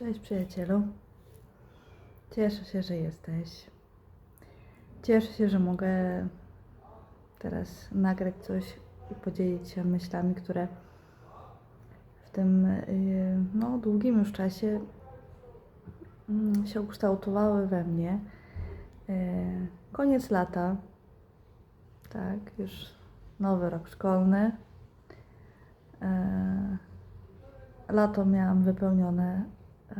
Cześć przyjacielu. Cieszę się, że jesteś. Cieszę się, że mogę teraz nagrać coś i podzielić się myślami, które w tym yy, no, długim już czasie mm, się ukształtowały we mnie. Yy, Koniec lata, tak, już nowy rok szkolny. Yy, Lato miałam wypełnione e,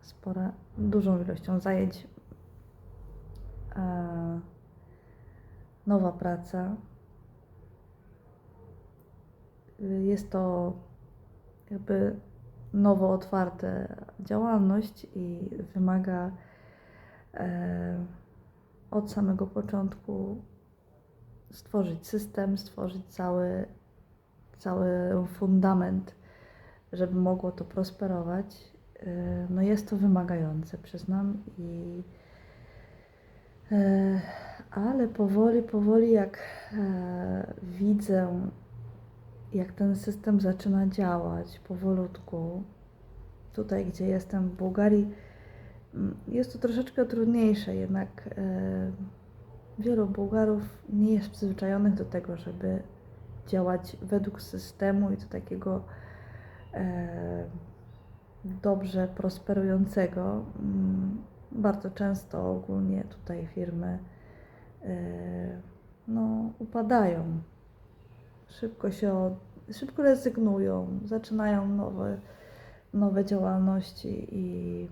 spore, dużą ilością zajęć. E, nowa praca. Jest to jakby nowo otwarte działalność i wymaga e, od samego początku stworzyć system, stworzyć cały, cały fundament żeby mogło to prosperować. Yy, No jest to wymagające, przyznam, i e, ale powoli, powoli, jak e, widzę, jak ten system zaczyna działać powolutku, tutaj gdzie jestem w Bułgarii, jest to troszeczkę trudniejsze, jednak e, wielu Bułgarów nie jest przyzwyczajonych do tego, żeby działać według systemu i do takiego e, dobrze prosperującego. Mm, Bardzo często ogólnie tutaj firmy e, no, upadają. Szybko się szybko rezygnują, zaczynają nowe, nowe działalności i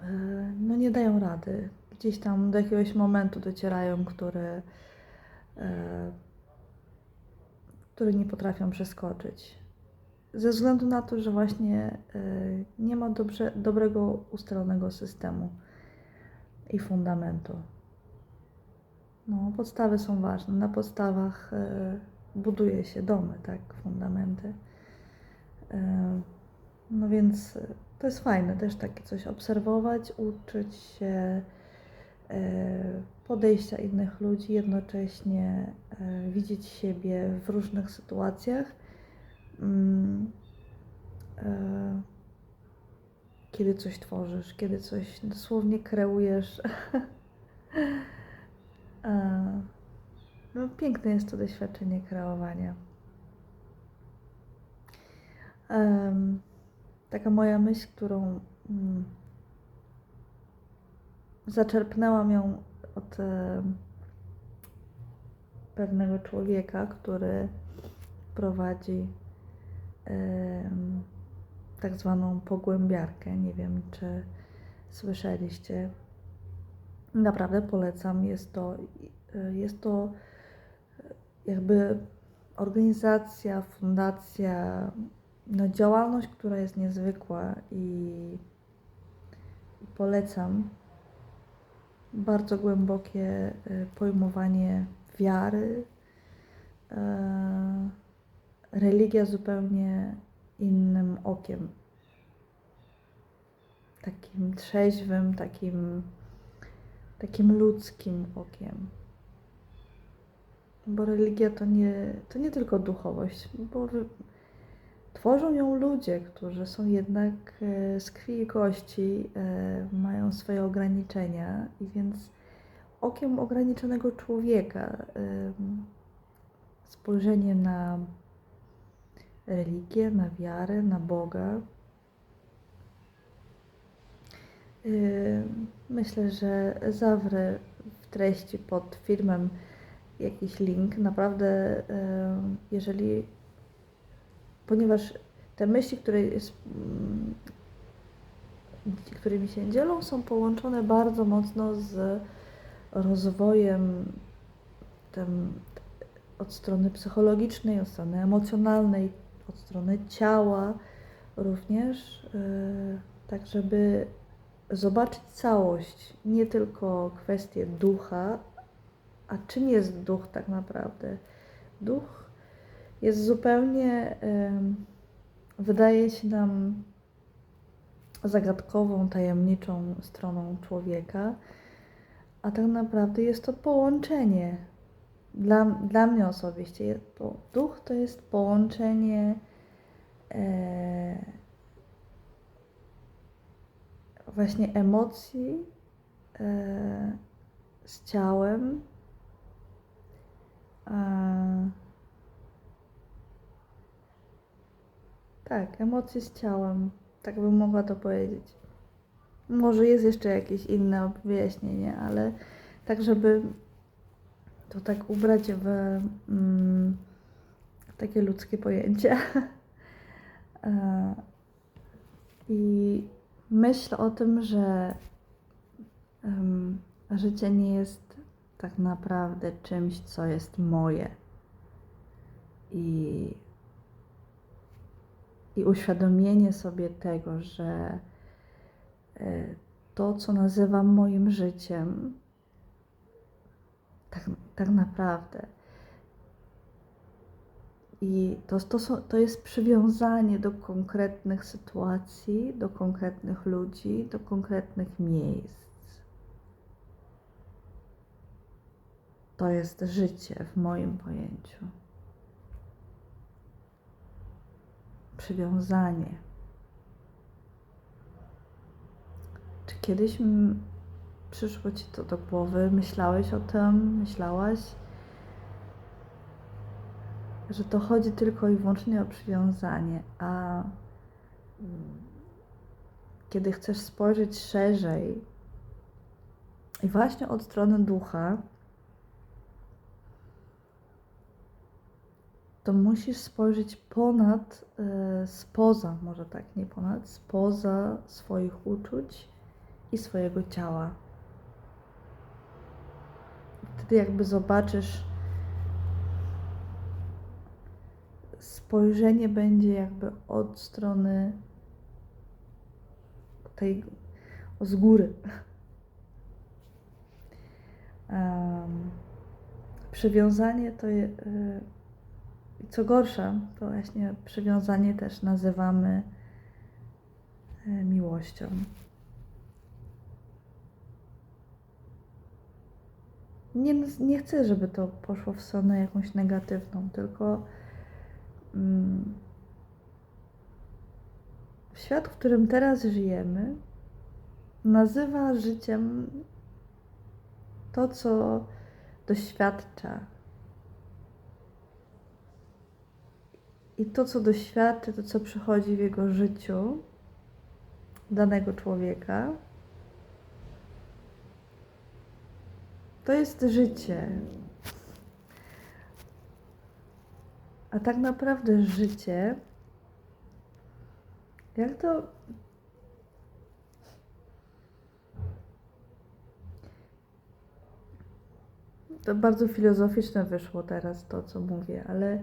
e, no, nie dają rady. Gdzieś tam do jakiegoś momentu docierają, który, e, który nie potrafią przeskoczyć ze względu na to, że właśnie y, nie ma dobrze, dobrego ustalonego systemu i fundamentu. No, podstawy są ważne. Na podstawach y, buduje się domy, tak, fundamenty. Y, No więc to jest fajne też takie coś obserwować, uczyć się podejścia innych ludzi, jednocześnie widzieć siebie w różnych sytuacjach e, kiedy coś tworzysz, kiedy coś dosłownie kreujesz. E, no, piękne jest to doświadczenie kreowania. Taka moja myśl, którą mm, zaczerpnęłam ją od em, pewnego człowieka, który prowadzi tak zwaną pogłębiarkę. Nie wiem, czy słyszeliście. Naprawdę polecam. Jest to, y, jest to jakby organizacja, fundacja, no działalność, która jest niezwykła i, polecam bardzo głębokie y, pojmowanie wiary, e, religia zupełnie innym okiem. Takim trzeźwym, takim, takim ludzkim okiem. Bo religia to nie, to nie tylko duchowość, bo tworzą ją ludzie, którzy są jednak e, z krwi i kości, e, mają swoje ograniczenia i więc okiem ograniczonego człowieka spojrzenie na religię, na wiarę, na Boga. Yy, Myślę, że zawrę w treści pod filmem jakiś link. Naprawdę, yy, jeżeli, ponieważ te myśli, które mm, którymi się dzielą, są połączone bardzo mocno z rozwojem tym, od strony psychologicznej, od strony emocjonalnej, od strony ciała również, yy, tak żeby zobaczyć całość, nie tylko kwestię ducha, a czym jest duch tak naprawdę. Duch jest zupełnie, wydaje się nam zagadkową, tajemniczą stroną człowieka, a tak naprawdę jest to połączenie dla, dla mnie osobiście to, duch to jest połączenie e, właśnie emocji e, z ciałem. E, tak, emocje z ciałem. Tak bym mogła to powiedzieć. Może jest jeszcze jakieś inne wyjaśnienie, ale tak, żeby to tak ubrać w mm, takie ludzkie pojęcie. E, I myśl o tym, że em, życie nie jest tak naprawdę czymś, co jest moje. I, i uświadomienie sobie tego, że e, to, co nazywam moim życiem, tak, naprawdę. I to, to, są, to jest przywiązanie do konkretnych sytuacji, do konkretnych ludzi, do konkretnych miejsc. To jest życie w moim pojęciu. Przywiązanie. Czy kiedyś przyszło ci to do głowy? Myślałeś o tym? Myślałaś? Że to chodzi tylko i wyłącznie o przywiązanie, a mm, kiedy chcesz spojrzeć szerzej i właśnie od strony ducha, to musisz spojrzeć ponad, e, spoza, może tak, nie ponad, spoza swoich uczuć i swojego ciała. Wtedy jakby zobaczysz, spojrzenie będzie jakby od strony tej z góry. Um, przywiązanie to je, y, co gorsza, to właśnie przywiązanie też nazywamy y, miłością. Nie, nie chcę, żeby to poszło w stronę jakąś negatywną, tylko mm, świat, w którym teraz żyjemy, nazywa życiem to, co doświadcza. I to, co doświadcza, to, co przychodzi w jego życiu danego człowieka, to jest życie. A tak naprawdę życie, jak to. To bardzo filozoficzne wyszło teraz to, co mówię, ale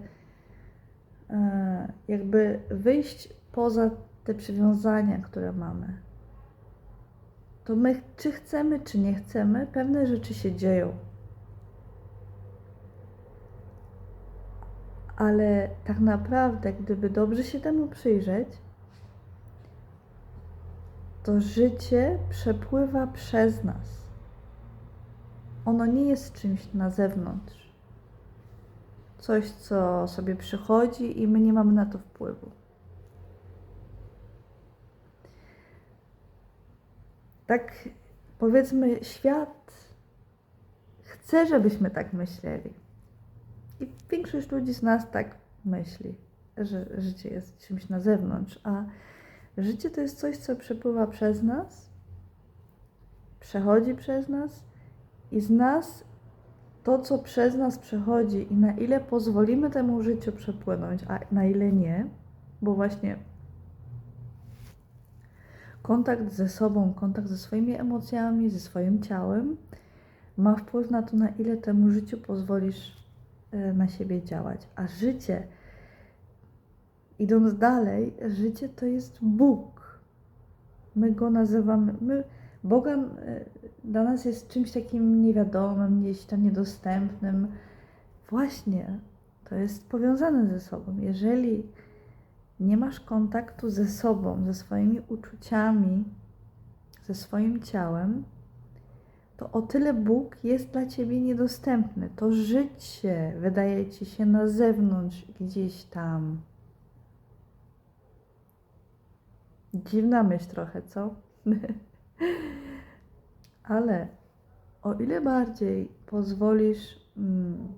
e, jakby wyjść poza te przywiązania, które mamy. To my, czy chcemy, czy nie chcemy, pewne rzeczy się dzieją. ale tak naprawdę, gdyby dobrze się temu przyjrzeć, to życie przepływa przez nas. Ono nie jest czymś na zewnątrz. Coś, co sobie przychodzi i my nie mamy na to wpływu. Tak powiedzmy, świat chce, żebyśmy tak myśleli. I większość ludzi z nas tak myśli, że życie jest czymś na zewnątrz, a życie to jest coś, co przepływa przez nas, przechodzi przez nas i z nas to, co przez nas przechodzi i na ile pozwolimy temu życiu przepłynąć, a na ile nie, bo właśnie kontakt ze sobą, kontakt ze swoimi emocjami, ze swoim ciałem ma wpływ na to, na ile temu życiu pozwolisz E, na siebie działać. A życie, idąc dalej, życie to jest Bóg. My go nazywamy, my, Boga e, dla nas jest czymś takim niewiadomym, gdzieś tam niedostępnym. Właśnie, to jest powiązane ze sobą. Jeżeli nie masz kontaktu ze sobą, ze swoimi uczuciami, ze swoim ciałem, to o tyle Bóg jest dla ciebie niedostępny. To życie wydaje ci się na zewnątrz, gdzieś tam. Dziwna myśl trochę, co? Ale o ile bardziej pozwolisz, mm,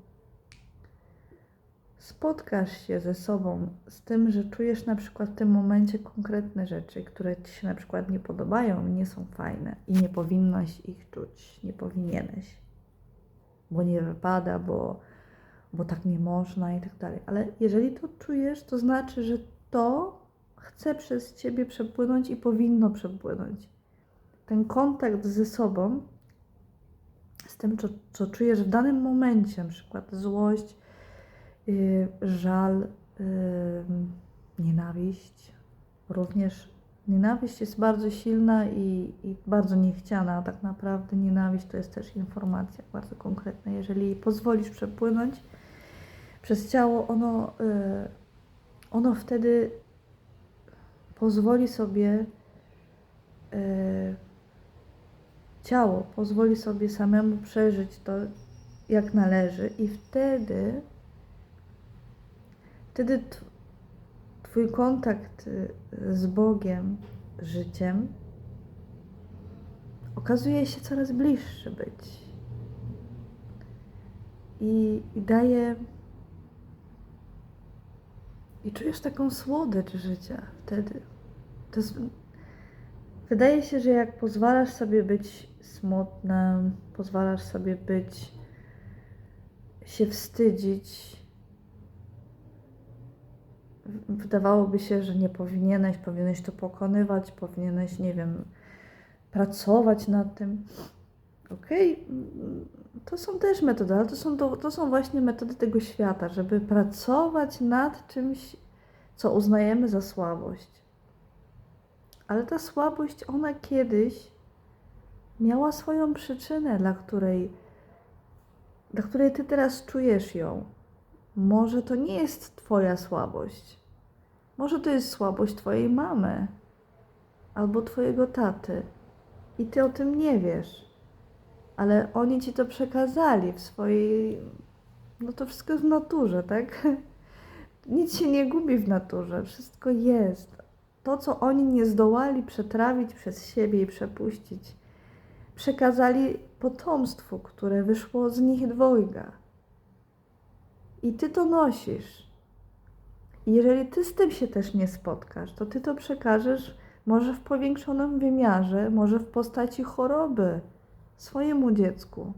spotkasz się ze sobą z tym, że czujesz na przykład w tym momencie konkretne rzeczy, które ci się na przykład nie podobają, nie są fajne i nie powinnaś ich czuć, nie powinieneś, bo nie wypada, bo, bo tak nie można i tak dalej. Ale jeżeli to czujesz, to znaczy, że to chce przez ciebie przepłynąć i powinno przepłynąć. Ten kontakt ze sobą, z tym, co, co czujesz w danym momencie, na przykład złość, yy, żal, yy, nienawiść. Również nienawiść jest bardzo silna i, i bardzo niechciana. Tak naprawdę nienawiść to jest też informacja bardzo konkretna. Jeżeli pozwolisz przepłynąć przez ciało, ono, yy, ono wtedy pozwoli sobie ciało pozwoli sobie samemu przeżyć to jak należy i wtedy wtedy tw- twój kontakt y, z Bogiem, życiem okazuje się coraz bliższy być i, i daje i czujesz taką słodycz życia wtedy. To jest, wydaje się, że jak pozwalasz sobie być smutnym, pozwalasz sobie być, się wstydzić, wydawałoby się, że nie powinieneś, powinieneś to pokonywać, powinieneś, nie wiem, pracować nad tym. Okej, mm, to są też metody, ale to są, to, to są właśnie metody tego świata, żeby pracować nad czymś, co uznajemy za słabość. Ale ta słabość, ona kiedyś miała swoją przyczynę, dla której, dla której ty teraz czujesz ją. Może to nie jest twoja słabość. Może to jest słabość twojej mamy albo twojego taty. I ty o tym nie wiesz. Ale oni ci to przekazali w swojej. No to wszystko jest w naturze, tak? Nic się nie gubi w naturze, wszystko jest. To, co oni nie zdołali przetrawić przez siebie i przepuścić, przekazali potomstwu, które wyszło z nich dwojga. I ty to nosisz. Jeżeli ty z tym się też nie spotkasz, to ty to przekażesz może w powiększonym wymiarze, może w postaci choroby swojemu dziecku.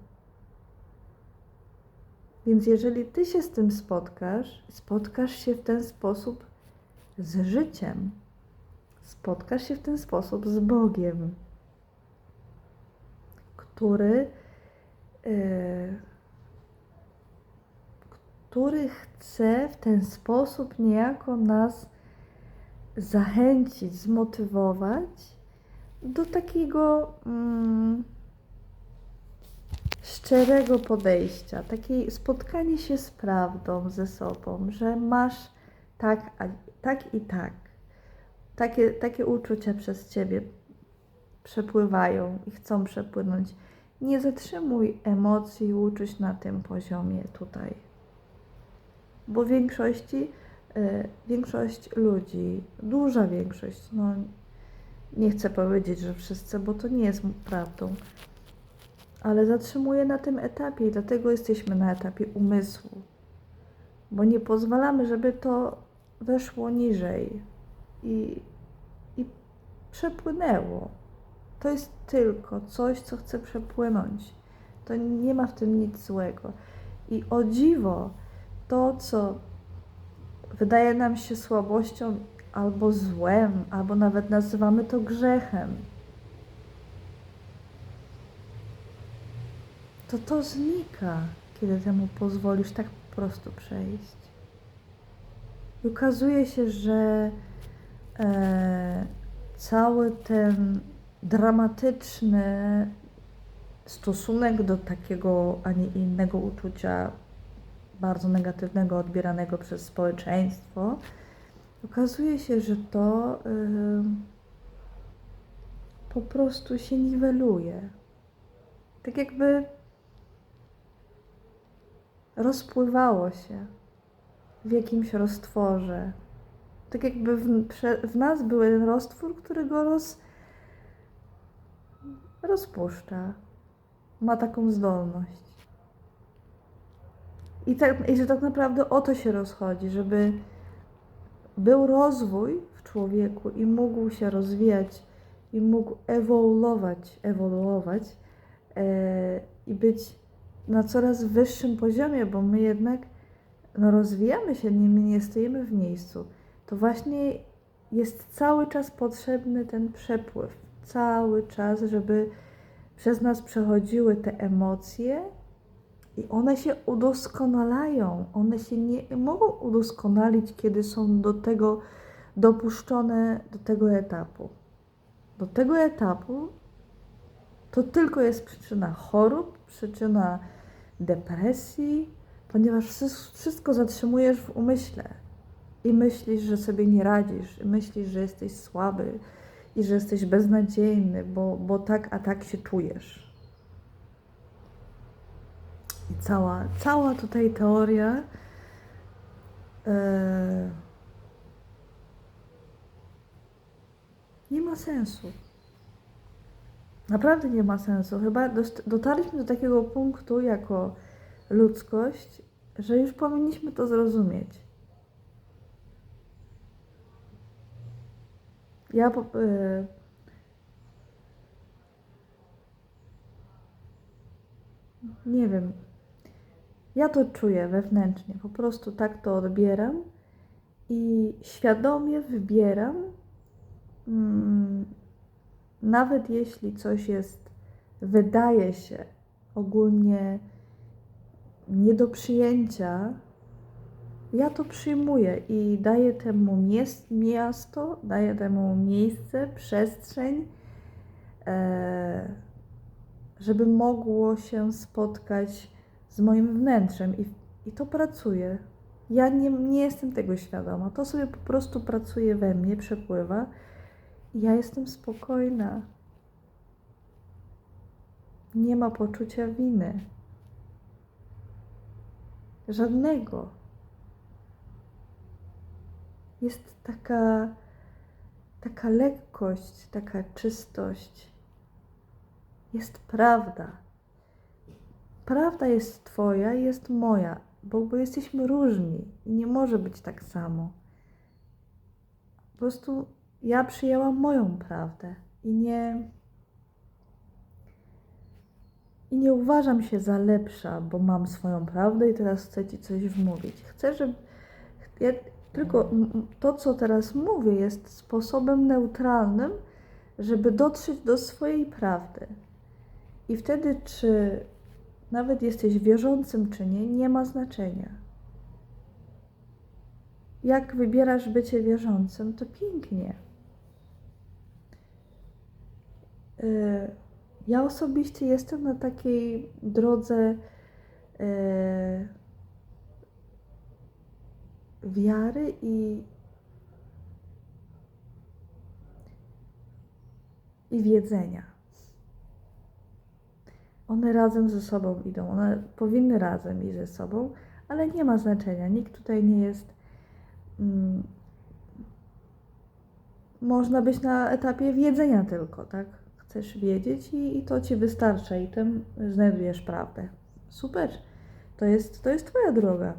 Więc jeżeli ty się z tym spotkasz, spotkasz się w ten sposób z życiem, spotkasz się w ten sposób z Bogiem, który, e, który chce w ten sposób niejako nas zachęcić, zmotywować do takiego mm, szczerego podejścia, takiej spotkanie się z prawdą ze sobą, że masz tak, a, tak i tak. Takie, takie uczucia przez ciebie przepływają i chcą przepłynąć. Nie zatrzymuj emocji i uczuć na tym poziomie tutaj. Bo większości, y, większość ludzi, duża większość, no nie chcę powiedzieć, że wszyscy, bo to nie jest prawdą, ale zatrzymuje na tym etapie i dlatego jesteśmy na etapie umysłu. Bo nie pozwalamy, żeby to weszło niżej i, i przepłynęło. To jest tylko coś, co chce przepłynąć. To nie ma w tym nic złego. I o dziwo, to, co wydaje nam się słabością albo złem, albo nawet nazywamy to grzechem, to to znika, kiedy temu pozwolisz tak po prostu przejść. I okazuje się, że e, cały ten dramatyczny stosunek do takiego, a nie innego uczucia, bardzo negatywnego, odbieranego przez społeczeństwo, okazuje się, że to po prostu się niweluje. Tak jakby rozpływało się w jakimś roztworze. Tak jakby w, w nas był jeden roztwór, który go roz, rozpuszcza. Ma taką zdolność. I, tak, I że tak naprawdę o to się rozchodzi, żeby był rozwój w człowieku i mógł się rozwijać i mógł ewoluować, ewoluować e, i być na coraz wyższym poziomie, bo my jednak no, rozwijamy się, nie, nie stoimy w miejscu. To właśnie jest cały czas potrzebny ten przepływ, cały czas, żeby przez nas przechodziły te emocje i one się udoskonalają. One się nie mogą udoskonalić, kiedy są do tego dopuszczone do tego etapu. Do tego etapu to tylko jest przyczyna chorób, przyczyna depresji, ponieważ wszy- wszystko zatrzymujesz w umyśle i myślisz, że sobie nie radzisz, i myślisz, że jesteś słaby i że jesteś beznadziejny, bo, bo tak, a tak się czujesz. I cała, cała tutaj teoria e, nie ma sensu. Naprawdę nie ma sensu. Chyba dotarliśmy do takiego punktu jako ludzkość, że już powinniśmy to zrozumieć. Ja e, nie wiem. Ja to czuję wewnętrznie. Po prostu tak to odbieram i świadomie wybieram, mm, nawet jeśli coś jest, wydaje się ogólnie nie do przyjęcia, ja to przyjmuję i daję temu miasto, daję temu miejsce, przestrzeń, e, żeby mogło się spotkać z moim wnętrzem i, i to pracuje. Ja nie, nie jestem tego świadoma. To sobie po prostu pracuje we mnie, przepływa i ja jestem spokojna. Nie ma poczucia winy. Żadnego. Jest taka, taka lekkość, taka czystość. Jest prawda. Prawda jest Twoja i jest moja, bo, bo jesteśmy różni i nie może być tak samo. Po prostu ja przyjęłam moją prawdę i nie. I nie uważam się za lepsza, bo mam swoją prawdę i teraz chcę Ci coś wmówić. Chcę, żeby. Ja, tylko to, co teraz mówię, jest sposobem neutralnym, żeby dotrzeć do swojej prawdy. I wtedy, czy nawet jesteś wierzącym, czy nie, nie ma znaczenia. Jak wybierasz bycie wierzącym, to pięknie. Y, Ja osobiście jestem na takiej drodze y, wiary i, i wiedzenia. One razem ze sobą idą, one powinny razem iść ze sobą, ale nie ma znaczenia. Nikt tutaj nie jest. Mm, można być na etapie wiedzenia tylko, tak? Chcesz wiedzieć i, i to ci wystarcza, i tym znajdujesz prawdę. Super. To jest, to jest Twoja droga.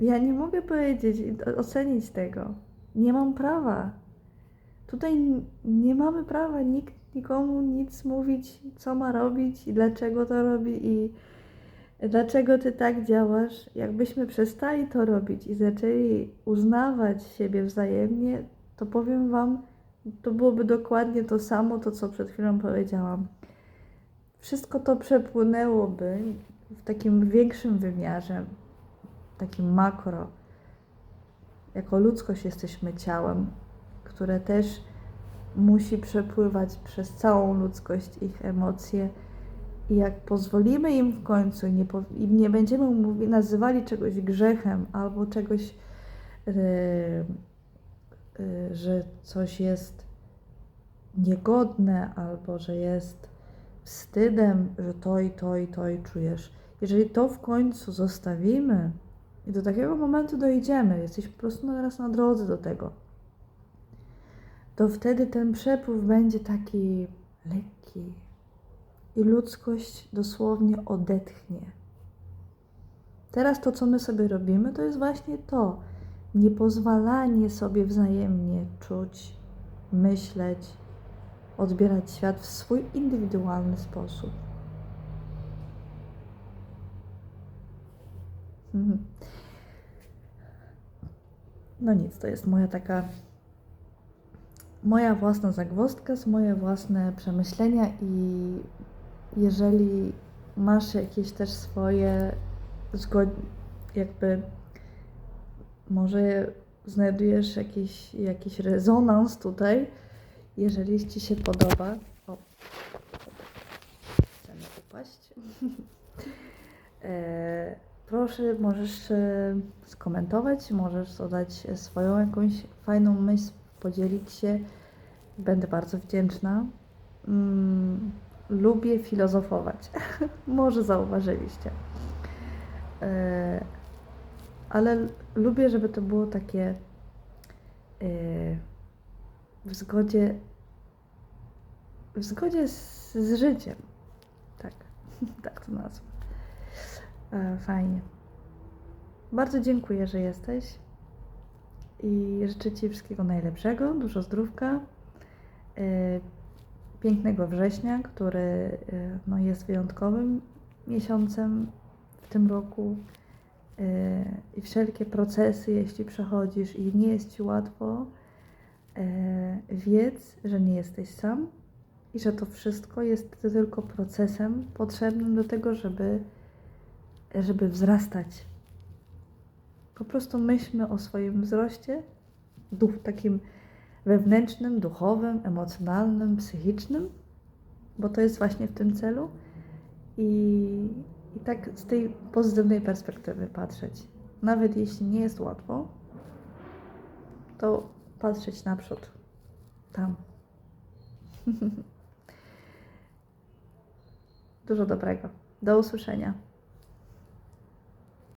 Ja nie mogę powiedzieć, ocenić tego. Nie mam prawa. Tutaj nie mamy prawa nikt nikomu nic mówić, co ma robić i dlaczego to robi i dlaczego ty tak działasz. Jakbyśmy przestali to robić i zaczęli uznawać siebie wzajemnie, to powiem wam, to byłoby dokładnie to samo, to co przed chwilą powiedziałam. Wszystko to przepłynęłoby w takim większym wymiarze, takim makro. Jako ludzkość jesteśmy ciałem, które też musi przepływać przez całą ludzkość ich emocje. I jak pozwolimy im w końcu nie, po, nie będziemy mówi, nazywali czegoś grzechem albo czegoś, yy, yy, że coś jest niegodne albo że jest wstydem, że to i to i to i czujesz. Jeżeli to w końcu zostawimy i do takiego momentu dojdziemy, jesteś po prostu teraz na drodze do tego, to wtedy ten przepływ będzie taki lekki, i ludzkość dosłownie odetchnie. Teraz to, co my sobie robimy, to jest właśnie to. Niepozwalanie sobie wzajemnie czuć, myśleć, odbierać świat w swój indywidualny sposób. Mhm. No nic, to jest moja taka moja własna zagwozdka, moje własne przemyślenia i jeżeli masz jakieś też swoje zgod... jakby może znajdujesz jakiś, jakiś rezonans tutaj, jeżeli Ci się podoba. O, nie upaść. e, proszę, możesz e, skomentować, możesz dodać swoją jakąś fajną myśl, podzielić się. Będę bardzo wdzięczna. Mm, lubię filozofować. Może zauważyliście. E, ale lubię, żeby to było takie e, w zgodzie w zgodzie z, z życiem. Tak, tak to nazwę. E, Fajnie. Bardzo dziękuję, że jesteś i życzę Ci wszystkiego najlepszego, dużo zdrówka, pięknego września, który e, no, jest wyjątkowym miesiącem w tym roku e, i wszelkie procesy, jeśli przechodzisz i nie jest Ci łatwo, wiedz, że nie jesteś sam i że to wszystko jest tylko procesem potrzebnym do tego, żeby, żeby wzrastać. Po prostu myślmy o swoim wzroście, duch takim wewnętrznym, duchowym, emocjonalnym, psychicznym, bo to jest właśnie w tym celu. I, i tak z tej pozytywnej perspektywy patrzeć. Nawet jeśli nie jest łatwo, to patrzeć naprzód, tam. Dużo dobrego. Do usłyszenia.